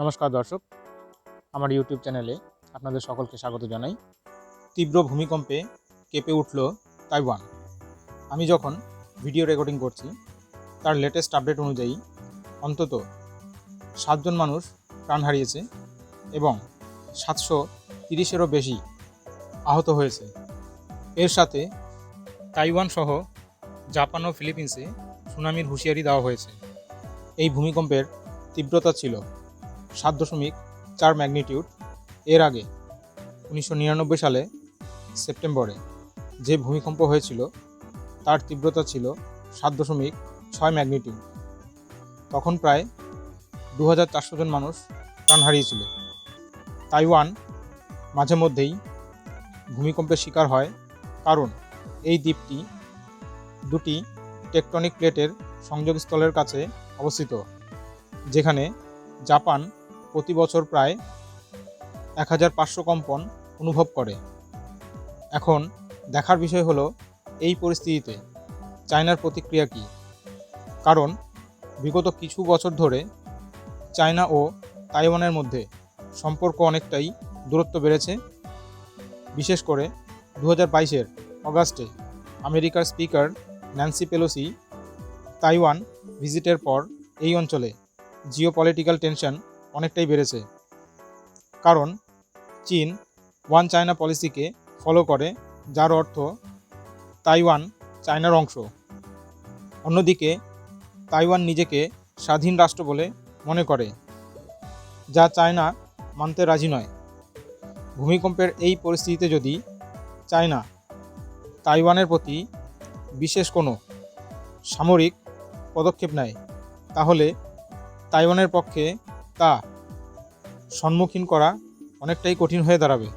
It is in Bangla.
নমস্কার দর্শক, আমার ইউটিউব চ্যানেলে আপনাদের সকলকে স্বাগত জানাই। তীব্র ভূমিকম্পে কেঁপে উঠল তাইওয়ান। আমি যখন ভিডিও রেকর্ডিং করছি, তার লেটেস্ট আপডেট অনুযায়ী অন্তত সাতজন মানুষ প্রাণ হারিয়েছে এবং সাতশো তিরিশেরও বেশি আহত হয়েছে। এর সাথে তাইওয়ান সহ জাপান ও ফিলিপিন্সে সুনামির হুঁশিয়ারি দেওয়া হয়েছে। এই ভূমিকম্পের তীব্রতা ছিল সাত দশমিক চার ম্যাগনিটিউড এর আগে উনিশশো নিরানব্বই সালে সেপ্টেম্বরে যে ভূমিকম্প হয়েছিল, তার তীব্রতা ছিল সাত দশমিক ছয় ম্যাগনিটিউড। তখন প্রায় দু হাজার চারশো জন মানুষ প্রাণ হারিয়েছিল। তাইওয়ান মাঝে মধ্যেই ভূমিকম্পের শিকার হয়, কারণ এই দ্বীপটি দুটি টেকটনিক প্লেটের সংযোগস্থলের কাছে অবস্থিত, যেখানে জাপান প্রতি বছর প্রায় এক হাজার পাঁচশো কম্পন অনুভব করে। এখন দেখার বিষয় হলো, এই পরিস্থিতিতে চায়নার প্রতিক্রিয়া কী? কারণ বিগত কিছু বছর ধরে চায়না ও তাইওয়ানের মধ্যে সম্পর্ক অনেকটাই দূরত্ব বেড়েছে। বিশেষ করে দু হাজার বাইশের অগাস্টে আমেরিকার স্পিকার ন্যান্সি পেলোসি তাইওয়ান ভিজিটের পর এই অঞ্চলে জিও পলিটিক্যাল টেনশন অনেকটাই বেড়েছে। কারণ চীন ওয়ান চায়না পলিসিকে ফলো করে, যার অর্থ তাইওয়ান চায়নার অংশ। অন্যদিকে, তাইওয়ান নিজেকে স্বাধীন রাষ্ট্র বলে মনে করে, যা চায়না মানতে রাজি নয়। ভূমিকম্পের এই পরিস্থিতিতে যদি চায়না তাইওয়ানের প্রতি বিশেষ কোনো সামরিক পদক্ষেপ নেয়, তাহলে তাইওয়ানের পক্ষে তা সম্মুখীন করা অনেকটাই কঠিন হয়ে দাঁড়াবে।